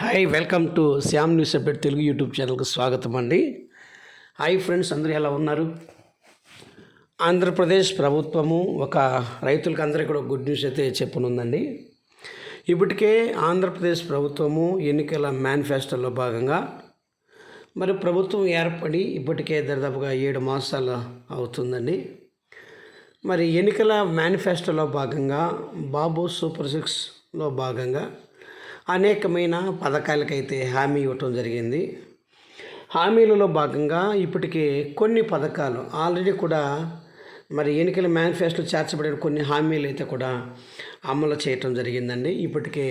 Hi welcome to Shyam news update Telugu YouTube ఛానల్కి స్వాగతం అండి హాయ్ ఫ్రెండ్స్ అందరూ ఎలా ఉన్నారు? ఆంధ్రప్రదేశ్ ప్రభుత్వము ఒక రైతులకు అందరికీ కూడా గుడ్ న్యూస్ అయితే చెప్పనుందండి. ఇప్పటికే ఆంధ్రప్రదేశ్ ప్రభుత్వము ఎన్నికల మేనిఫెస్టోలో భాగంగా మరి ప్రభుత్వం ఏర్పడి ఇప్పటికే దాదాపుగా ఏడు మాసాలు అవుతుందండి. మరి ఎన్నికల మేనిఫెస్టోలో భాగంగా బాబు సూపర్ సిక్స్లో భాగంగా అనేకమైన పథకాలకైతే హామీ ఇవ్వటం జరిగింది. హామీలలో భాగంగా ఇప్పటికే కొన్ని పథకాలు ఆల్రెడీ కూడా మరి ఎన్నికల మేనిఫెస్టో చేర్చబడిన కొన్ని హామీలు అయితే కూడా అమలు చేయటం జరిగిందండి. ఇప్పటికే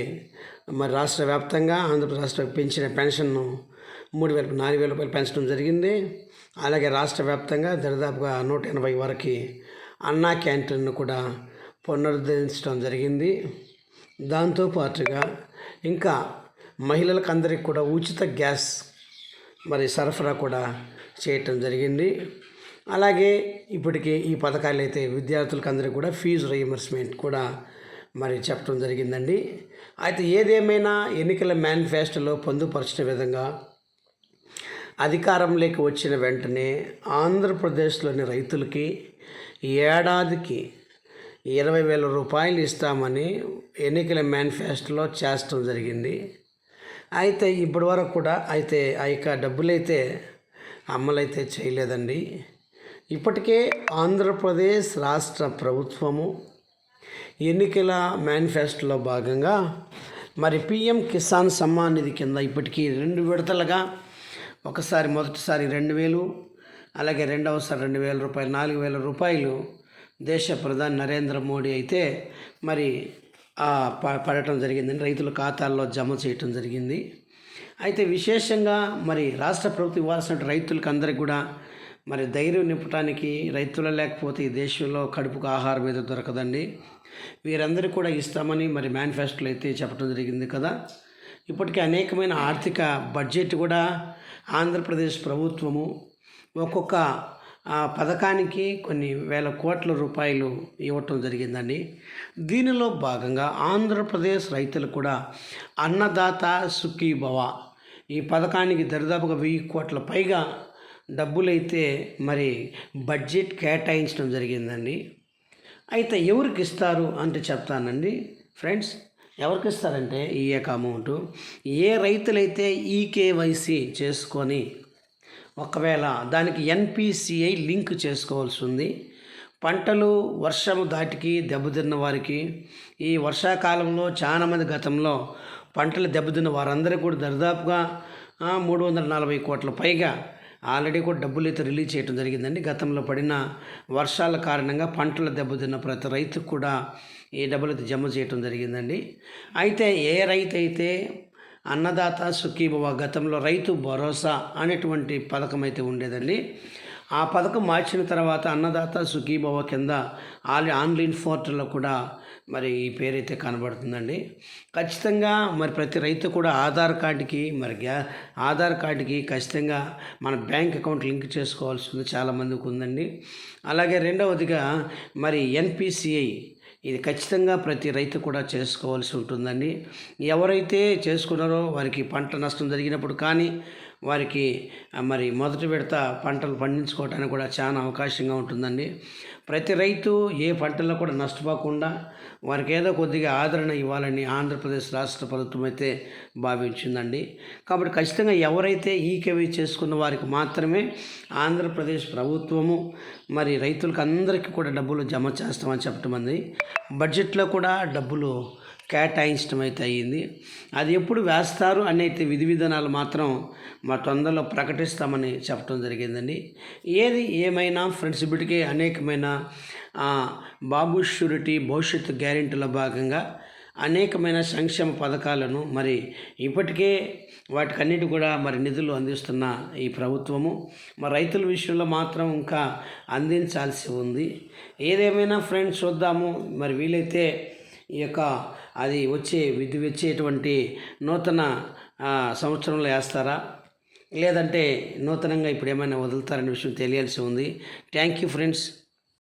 మరి రాష్ట్ర వ్యాప్తంగా ఆంధ్రప్రదేశ్ పెంచిన పెన్షన్ను మూడు వేల నాలుగు వేల రూపాయలు పెంచడం జరిగింది. అలాగే రాష్ట్ర వ్యాప్తంగా దరిదాపుగా నూట ఎనభై వరకు అన్నా క్యాంటీన్ను కూడా పునరుద్ధరించడం జరిగింది. దాంతోపాటుగా ఇంకా మహిళలకు అందరికి కూడా ఉచిత గ్యాస్ మరి సరఫరా కూడా చేయటం జరిగింది. అలాగే ఇప్పటికే ఈ పథకాలు అయితే విద్యార్థులకు అందరికీ కూడా ఫీజు రియంబర్స్మెంట్ కూడా మరి చెప్పడం జరిగిందండి. అయితే ఏదేమైనా ఎన్నికల మేనిఫెస్టోలో పొందుపరిచిన విధంగా అధికారంలోకి వచ్చిన వెంటనే ఆంధ్రప్రదేశ్లోని రైతులకి ఏడాదికి ఇరవై వేల రూపాయలు ఇస్తామని ఎన్నికల మేనిఫెస్టోలో చేస్తడం జరిగింది. అయితే ఇప్పటి వరకు కూడా అయితే ఆ యొక్క డబ్బులైతే అమలైతే చేయలేదండి. ఇప్పటికే ఆంధ్రప్రదేశ్ రాష్ట్ర ప్రభుత్వము ఎన్నికల మేనిఫెస్టోలో భాగంగా మరి పిఎం కిసాన్ సమ్మాన్ నిధి కింద ఇప్పటికీ రెండు విడతలుగా ఒకసారి మొదటిసారి రెండు వేలు అలాగే రెండవసారి రెండు వేల రూపాయలు నాలుగు వేల రూపాయలు దేశ ప్రధాని నరేంద్ర మోడీ అయితే మరి ప పడటం జరిగిందని రైతుల ఖాతాల్లో జమ చేయటం జరిగింది. అయితే విశేషంగా మరి రాష్ట్ర ప్రభుత్వం ఇవ్వాల్సిన రైతులకు అందరికి కూడా మరి ధైర్యం నింపడానికి రైతులు లేకపోతే ఈ దేశంలో కడుపుకు ఆహారం ఏదో దొరకదండి. వీరందరికీ కూడా ఇస్తామని మరి మేనిఫెస్టోలో అయితే చెప్పడం జరిగింది కదా. ఇప్పటికే అనేకమైన ఆర్థిక బడ్జెట్ కూడా ఆంధ్రప్రదేశ్ ప్రభుత్వము ఒక్కొక్క ఆ పథకానికి కొన్ని వేల కోట్ల రూపాయలు ఇవ్వటం జరిగిందండి. దీనిలో భాగంగా ఆంధ్రప్రదేశ్ రైతులు కూడా అన్నదాత సుఖీభవ ఈ పథకానికి దరిదాపుగా వెయ్యి కోట్ల పైగా డబ్బులైతే మరి బడ్జెట్ కేటాయించడం జరిగిందండి. అయితే ఎవరికి ఇస్తారు అంటే చెప్తానండి. ఫ్రెండ్స్ ఎవరికి ఇస్తారంటే ఈ యొక్క అమౌంట్ ఏ రైతులైతే ఈకేవైసీ చేసుకొని ఒకవేళ దానికి ఎన్పిసిఐ లింక్ చేసుకోవాల్సి ఉంది పంటలు వర్షము దాటికి దెబ్బతిన్న వారికి ఈ వర్షాకాలంలో చాలామంది గతంలో పంటలు దెబ్బతిన్న వారందరూ కూడా దరిదాపుగా మూడు వందల నలభై కోట్ల పైగా ఆల్రెడీ కూడా డబ్బులు అయితే రిలీజ్ చేయడం జరిగిందండి. గతంలో పడిన వర్షాల కారణంగా పంటలు దెబ్బతిన్న ప్రతి రైతుకు కూడా ఈ డబ్బులు అయితే జమ చేయడం జరిగిందండి. అయితే ఏ రైతు అయితే అన్నదాత సుఖీభవ గతంలో రైతు భరోసా అనేటువంటి పథకం అయితే ఉండేదండి. ఆ పథకం మార్చిన తర్వాత అన్నదాత సుఖీభవ కింద ఆల్ ఆన్లైన్ పోర్టల్లో కూడా మరి ఈ పేరైతే కనబడుతుందండి. ఖచ్చితంగా మరి ప్రతి రైతు కూడా ఆధార్ కార్డుకి మరి గ్యా ఆధార్ కార్డుకి ఖచ్చితంగా మన బ్యాంక్ అకౌంట్ లింక్ చేసుకోవాల్సి ఉంది చాలామందికి ఉందండి. అలాగే రెండవదిగా మరి ఎన్పిసిఐ ఇది ఖచ్చితంగా ప్రతి రైతు కూడా చేసుకోవాల్సి ఉంటుందండి. ఎవరైతే చేసుకున్నారో వారికి పంట నష్టం జరిగినప్పుడు కానీ వారికి మరి మొదటి విడత పంటలు పండించుకోవడానికి కూడా చాలా అవకాశంగా ఉంటుందండి. ప్రతి రైతు ఏ పంటల్లో కూడా నష్టపోకుండా వారికి ఏదో కొద్దిగా ఆదరణ ఇవ్వాలని ఆంధ్రప్రదేశ్ రాష్ట్ర ప్రభుత్వం అయితే భావించిందండి. కాబట్టి ఖచ్చితంగా ఎవరైతే ఈకేవై చేసుకున్న వారికి మాత్రమే ఆంధ్రప్రదేశ్ ప్రభుత్వము మరి రైతులకు అందరికీ కూడా డబ్బులు జమ చేస్తామని చెప్పటం అంది. బడ్జెట్లో కూడా డబ్బులు కేటాయించడం అయితే అయ్యింది అది ఎప్పుడు వేస్తారు అనేది విధి విధానాలు మాత్రం మా తొందరలో ప్రకటిస్తామని చెప్పడం జరిగిందండి. ఏది ఏమైనా ఫ్రెండ్స్ ఇప్పటికే అనేకమైన బాబు షూరిటీ భవిష్యత్తు గ్యారెంటీల భాగంగా అనేకమైన సంక్షేమ పథకాలను మరి ఇప్పటికే వాటికన్నిటి కూడా మరి నిధులు అందిస్తున్న ఈ ప్రభుత్వము. మరి రైతుల విషయంలో మాత్రం ఇంకా అందించాల్సి ఉంది. ఏదేమైనా ఫ్రెండ్స్ చూద్దాము మరి వీలైతే ఈ యొక్క అది వచ్చే విధి వచ్చేటువంటి నూతన సంవత్సరంలో వేస్తారా? లేదంటే నూతనంగా ఇప్పుడు ఏమైనా వదులుతారనే విషయం తెలియాల్సి ఉంది. Thank you friends